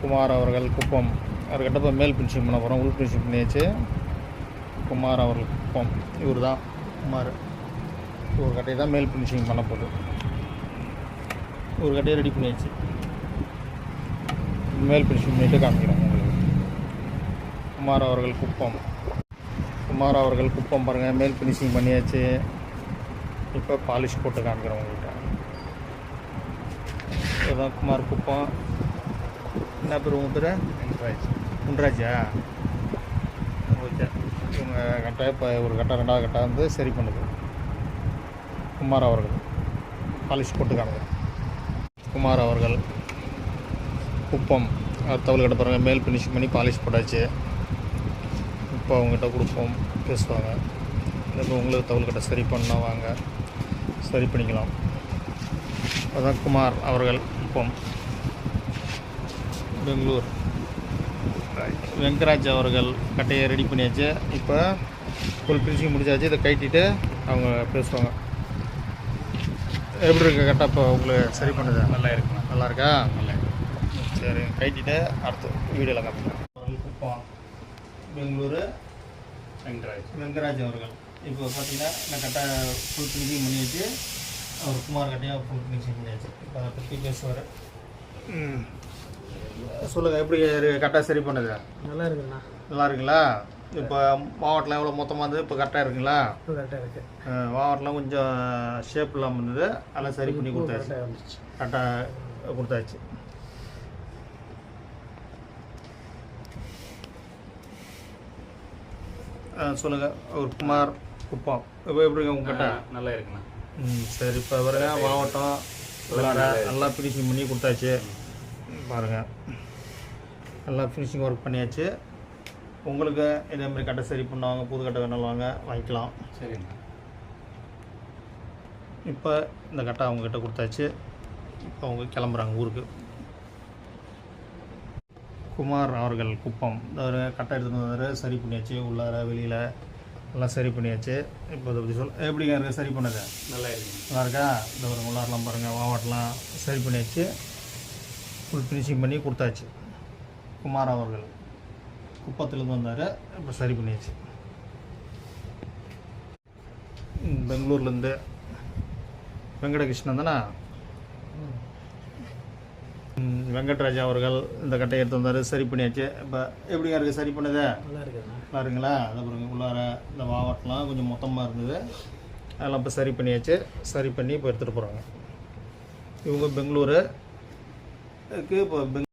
குமார் அவர்கள் குப்பம். அவர்கிட்ட இப்போ மேல் பினிஷிங் பண்ண போகிறோம் உள் பினிஷிங் பண்ணியாச்சு. குமார் அவர்கள் குப்பம். இவர் தான் குமார். ஒரு கட்டையை தான் மேல் ஃபினிஷிங் பண்ண போகுது. ஒரு கட்டையை ரெடி பண்ணியாச்சு. மேல் பினிஷிங் பண்ணிட்டு காமிக்கிறோம் உங்களுக்கு. குமார் அவர்கள் குப்பம். குமார் அவர்கள் குப்பம் பாருங்கள் மேல் ஃபினிஷிங் பண்ணியாச்சு. இப்போ பாலிஷ் போட்டு காமிக்கிறோம் உங்கள்கிட்ட இதுதான் குமார் குப்பம். என்ன பேர் உங்கள் பேர்? வெங்கட்ராஜ் குன்ராஜா ஓகே. இவங்க கட்டை இப்போ ஒரு கட்டை ரெண்டாவது கட்டை வந்து சரி பண்ணுது. குமார் அவர்கள். பாலிஷ் போட்டு குமார் அவர்கள். குப்பம். தவள் கட்ட பாருங்கள் மேல் ஃபினிஷிங் பண்ணி பாலிஷ் போட்டாச்சு. இப்போ அவங்ககிட்ட கொடுப்போம். பேசுவாங்க. இல்லை உங்களுக்கு தவள் கட்ட சரி பண்ணால் வாங்க. சரி பண்ணிக்கலாம். அதான் குமார் அவர்கள். குப்பம். பெங்களூர். வெங்கராஜ் அவர்கள் கட்டையை ரெடி பண்ணியாச்சு. இப்போ ஃபுல் ஃபினிஷிங் முடிச்சாச்சு. இதை கைட்டிட்டு அவங்க பேசுவாங்க. எப்படி இருக்கு கட்டை இப்போ உங்களுக்கு சரி பண்ணுது? நல்லா இருக்குண்ணா நல்லா இருக்கா? நல்லா இருக்கு. சரி கைட்டிட்டு அடுத்த வீடியோவில் காமிக்கிறேன் குப்பம் பெங்களூரு வெங்கட்ராஜ் வெங்கராஜ் அவர்கள். இப்போ பார்த்தீங்கன்னா நான் கட்டை ஃபுல் ஃபினிஷிங் பண்ணியாச்சு. அவர் குமார் கட்டையாக ஃபுல் ஃபினிஷிங் பண்ணியாச்சு. இப்போ அதை பற்றி பேசுவார். சொல்லுங்கள் எப்படி கரெக்டாக சரி பண்ணுது நல்லா இருக்குண்ணா. நல்லா இருக்குங்களா? இப்போ மாவட்டம்லாம் எவ்வளோ மொத்தமாக இருந்தது? இப்போ கரெக்டாக இருக்குங்களா? கரெக்டாக இருக்கு. அஹ் மாவட்டம்லாம் கொஞ்சம் ஷேப் இல்லாமல் இருந்தது. அதெல்லாம் சரி பண்ணி கொடுத்தாச்சு. கரெக்டாக கொடுத்தாச்சு. சொல்லுங்கள் ஒரு குமார் குப்பம் இப்போ எப்படிங்க உங்ககிட்ட நல்லா இருக்குண்ணா. ம் சரி. இப்போ பாருங்க மாவட்டம் உள்ளார நல்லா ஃபினிஷிங் பண்ணி கொடுத்தாச்சு. பாருங்கள் நல்லா ஃபினிஷிங் ஒர்க் பண்ணியாச்சு. உங்களுக்கு இதே மாதிரி கட்டை சரி பண்ணுவாங்க புது கட்டை வேணாலும் வாங்க வாங்கிக்கலாம். சரிண்ணா இப்போ இந்த கட்டை அவங்கக்கிட்ட கொடுத்தாச்சு. இப்போ அவங்க கிளம்புறாங்க ஊருக்கு. குமார் அவர்கள் குப்பம். ஒரு கட்டை எடுத்துகிட்டு வந்தார் சரி பண்ணியாச்சு. உள்ளார வெளியில் எல்லாம் சரி பண்ணியாச்சு. இப்போ இதை பற்றி சொல் எப்படிங்க இருக்கு? சரி பண்ணது? நல்லா இருக்குண்ணா நல்லா இருக்கா? இந்த ஒரு உள்ளாரெலாம் பாருங்கள் மாவட்டம்லாம் சரி பண்ணியாச்சு. ஃபுல் ஃபினிஷிங் பண்ணி கொடுத்தாச்சு. குமார் அவர்கள் குப்பத்துலேருந்து வந்தார். இப்போ சரி பண்ணியாச்சு. பெங்களூர்லேருந்து வெங்கடகிருஷ்ணன் தானே? வெங்கட்ராஜா அவர்கள் இந்த கட்டையை எடுத்து வந்தார். சரி பண்ணியாச்சு. இப்போ எப்படிங்க இருக்குது சரி பண்ணது? நல்லா இருக்குங்களா அதை பாருங்க உள்ளார இந்த மாவட்டம்லாம் கொஞ்சம் மொத்தமாக இருந்தது. அதெல்லாம் இப்போ சரி பண்ணியாச்சு. சரி பண்ணி இப்போ எடுத்துகிட்டு போகிறாங்க இவங்க பெங்களூரு. இப்போ பெங்